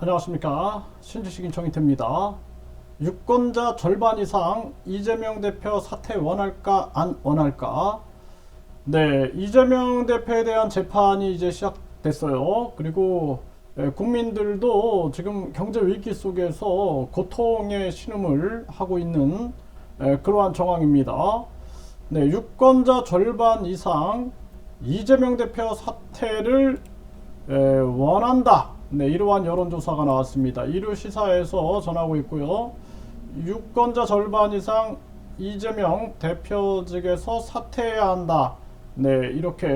안녕하십니까 신지식인 정인태입니다. 유권자 절반 이상 이재명 대표 사퇴 원할까 안 원할까 네 이재명 대표에 대한 재판이 이제 시작됐어요. 그리고 예, 국민들도 지금 경제 위기 속에서 고통의 신음을 하고 있는 예, 그러한 정황입니다. 네 유권자 절반 이상 이재명 대표 사퇴를 에, 원한다. 네, 이러한 여론조사가 나왔습니다. 이루 시사에서 전하고 있고요. 유권자 절반 이상 이재명 대표직에서 사퇴해야 한다. 네, 이렇게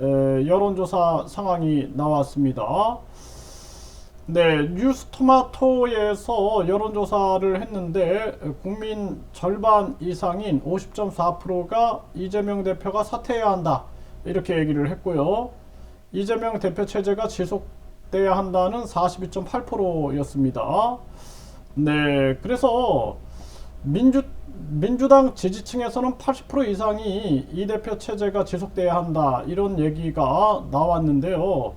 에, 여론조사 상황이 나왔습니다. 네, 뉴스토마토에서 여론조사를 했는데 국민 절반 이상인 50.4%가 이재명 대표가 사퇴해야 한다. 이렇게 얘기를 했고요. 이재명 대표 체제가 지속 돼야 한다는 42.8%였습니다. 네, 그래서 민주 민주당 지지층에서는 80% 이상이 이 대표 체제가 지속돼야 한다 이런 얘기가 나왔는데요.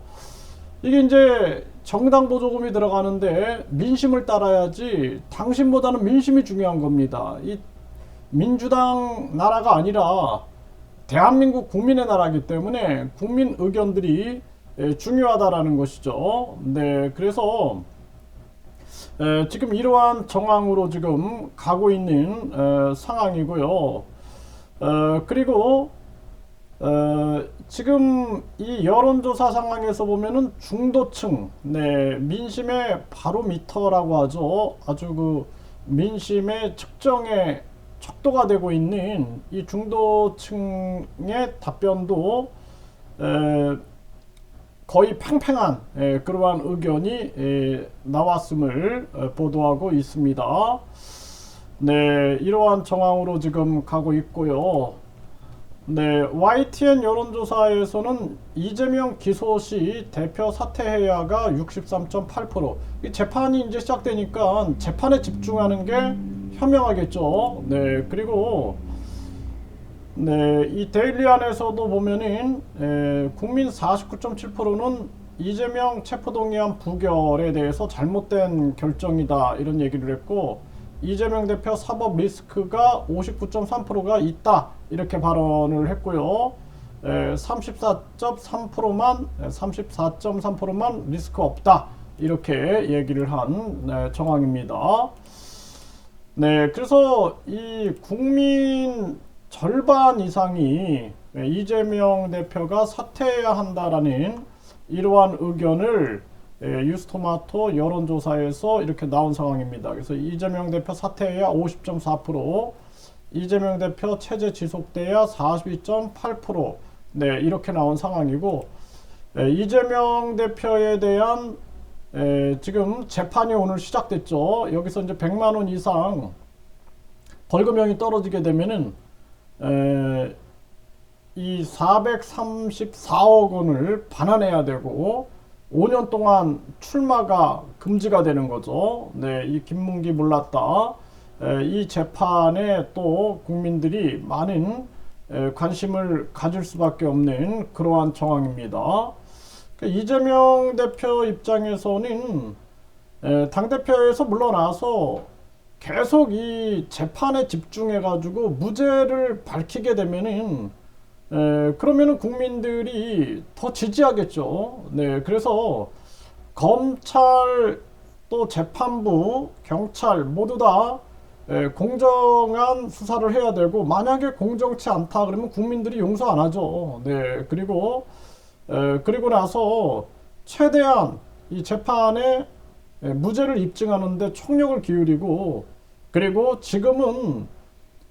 이게 이제 정당 보조금이 들어가는데 민심을 따라야지 당신보다는 민심이 중요한 겁니다. 이 민주당 나라가 아니라 대한민국 국민의 나라이기 때문에 국민 의견들이 에, 중요하다라는 것이죠. 네, 그래서 에, 지금 이러한 정황으로 지금 가고 있는 에, 상황이고요. 어, 그리고 어, 지금 이 여론조사 상황에서 보면은 중도층, 네, 민심의 바로미터라고 하죠. 아주 그 민심의 측정에 척도가 되고 있는 이 중도층의 답변도 에, 거의 팽팽한 에, 그러한 의견이 에, 나왔음을 에, 보도하고 있습니다. 네, 이러한 정황으로 지금 가고 있고요. 네, YTN 여론조사에서는 이재명 기소 시 대표 사퇴해야가 63.8%. 이 재판이 이제 시작되니까 재판에 집중하는 게 현명하겠죠. 네, 그리고 네, 이 데일리 안에서도 보면은 에, 국민 49.7%는 이재명 체포동의안 부결에 대해서 잘못된 결정이다 이런 얘기를 했고 이재명 대표 사법 리스크가 59.3%가 있다 이렇게 발언을 했고요. 34.3%만 34.3%만 리스크 없다 이렇게 얘기를 한 네, 정황입니다. 네, 그래서 이 국민 절반 이상이 이재명 대표가 사퇴해야 한다라는 이러한 의견을 예, 유스토마토 여론조사에서 이렇게 나온 상황입니다. 그래서 이재명 대표 사퇴해야 50.4%, 이재명 대표 체제 지속돼야 42.8%, 네 이렇게 나온 상황이고 예, 이재명 대표에 대한 에, 지금 재판이 오늘 시작됐죠. 여기서 이제 100만 원 이상 벌금형이 떨어지게 되면은 에, 이 434억 원을 반환해야 되고 5년 동안 출마가 금지가 되는 거죠. 네, 이 김문기 몰랐다. 에, 이 재판에 또 국민들이 많은 에, 관심을 가질 수밖에 없는 그러한 정황입니다. 그러니까 이재명 대표 입장에서는 당 대표에서 물러나서 계속 이 재판에 집중해가지고 무죄를 밝히게 되면은 에, 그러면은 국민들이 더 지지하겠죠. 네, 그래서 검찰 또 재판부, 경찰 모두 다 에, 공정한 수사를 해야 되고 만약에 공정치 않다 그러면 국민들이 용서 안 하죠. 네, 그리고 에, 그리고 나서 최대한 이 재판에 에, 무죄를 입증하는데 총력을 기울이고 그리고 지금은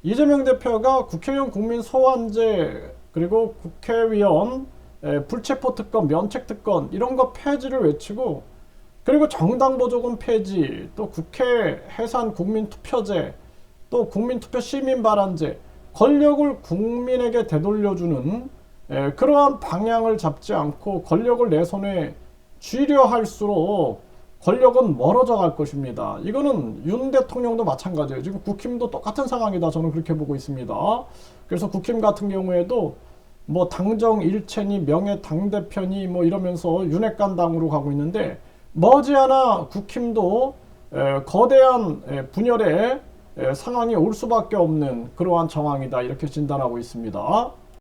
이재명 대표가 국회의원 국민 소환제 그리고 국회의원 에, 불체포 특권, 면책 특권 이런 거 폐지를 외치고 그리고 정당 보조금 폐지, 또 국회 해산 국민 투표제, 또 국민 투표 시민 발언제 권력을 국민에게 되돌려주는 에, 그러한 방향을 잡지 않고 권력을 내 손에 쥐려 할수록 권력은 멀어져 갈 것입니다. 이거는 윤 대통령도 마찬가지예요. 지금 국힘도 똑같은 상황이다. 저는 그렇게 보고 있습니다. 그래서 국힘 같은 경우에도 뭐 당정 일체니 명예 당대표니 뭐 이러면서 윤핵관 당으로 가고 있는데 머지않아 국힘도 에, 거대한 에, 분열의 에, 상황이 올 수밖에 없는 그러한 정황이다 이렇게 진단하고 있습니다.